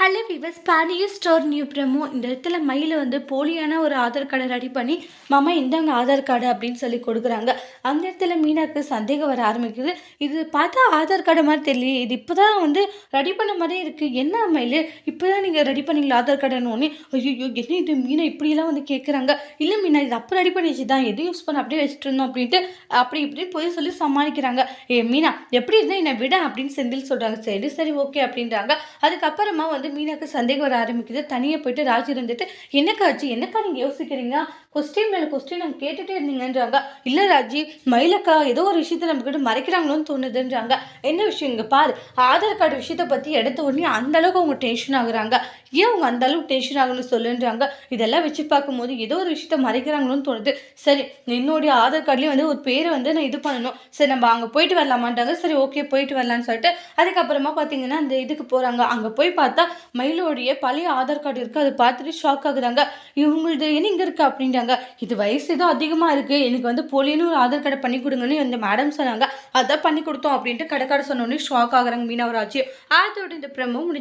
Hello விவஸ் பானிய store new promo இந்த இடத்துல மயில் வந்து போலியான ஒரு ஆதார் கார்டை ரெடி பண்ணி மாமா இந்தாங்க ஆதார் கார்டு அப்படின்னு சொல்லி கொடுக்குறாங்க. அந்த இடத்துல மீனாக்கு சந்தேகம் வர ஆரம்பிக்குது. இது பார்த்தா ஆதார் கார்டு மாதிரி தெரியல இது இப்போ தான் வந்து ரெடி பண்ண மாதிரியே இருக்குது என்ன மயில்? இப்போ தான் நீங்கள் ரெடி பண்ணீங்களா ஆதார் கார்டுன்னு ஒன்று ஐயோ என்ன இது? மீனை இப்படியெல்லாம் வந்து கேட்குறாங்க இல்லை மீனா இது அப்போ ரெடி பண்ணி தான் எது யூஸ் பண்ண அப்படியே வச்சுட்டு இருந்தோம் அப்படின்ட்டு அப்படி இப்படின்னு போய் சொல்லி சமாளிக்கிறாங்க. ஏ மீனா எப்படி இருந்தால் என்னை விட அப்படின்னு செந்தில் சொல்கிறாங்க சரி சரி ஓகே அப்படின்றாங்க. அதுக்கப்புறமா வந்து மீனாக்கு சந்தேகம் வர ஆரம்பிக்குது. தனியாக போயிட்டு ராஜ் இருந்துட்டு என்னக்கா ஆச்சு? என்னக்கா நீங்கள் யோசிக்கிறீங்க? கொஸ்டின் மேலே கொஸ்டின் நாங்கள் கேட்டுகிட்டே இருந்தீங்கன்றாங்க. இல்லை ராஜி மயிலக்கா ஏதோ ஒரு விஷயத்த நம்மக்கிட்ட மறைக்கிறாங்களோன்னு தோணுதுன்றாங்க. என்ன விஷயம் இங்கே பாரு. ஆதார் கார்டு விஷயத்தை பற்றி எடுத்த உடனே அந்த அளவுக்கு அவங்க டென்ஷன் ஆகுறாங்க. ஏன் அவங்க அந்தளவுக்கு டென்ஷன் ஆகணும்னு சொல்லுன்றாங்க. இதெல்லாம் வச்சு பார்க்கும்போது ஏதோ ஒரு விஷயத்த மறைக்கிறாங்களோன்னு தோணுது. சரி என்னுடைய ஆதார் கார்டுலேயும் வந்து ஒரு பேரை வந்து நான் இது பண்ணணும். சரி நம்ம அங்கே போயிட்டு வரலாமான்றாங்க. சரி ஓகே போயிட்டு வரலான்னு சொல்லிட்டு அதுக்கப்புறமா பார்த்தீங்கன்னா அந்த இதுக்கு போகிறாங்க அங்கே போய் பார்த்தா மயிலோடைய பழைய ஆதார் கார்டு இருக்குது அதை பார்த்துட்டு ஷாக் ஆகுறாங்க. இவங்களது என்ன இங்கே இருக்குது அப்படின்றாங்க. இது வயசு ஏதோ அதிகமாக இருக்குது எனக்கு வந்து போலின்னு ஒரு ஆதார் கார்டை பண்ணி கொடுங்கன்னு அந்த மேடம் சொன்னாங்க. அதான் பண்ணி கொடுத்தோம் அப்படின்ட்டு கடைக்கார சொன்னோடனே ஷாக் ஆகுறாங்க மீனவராஜ் அதோட இந்த பிரமோ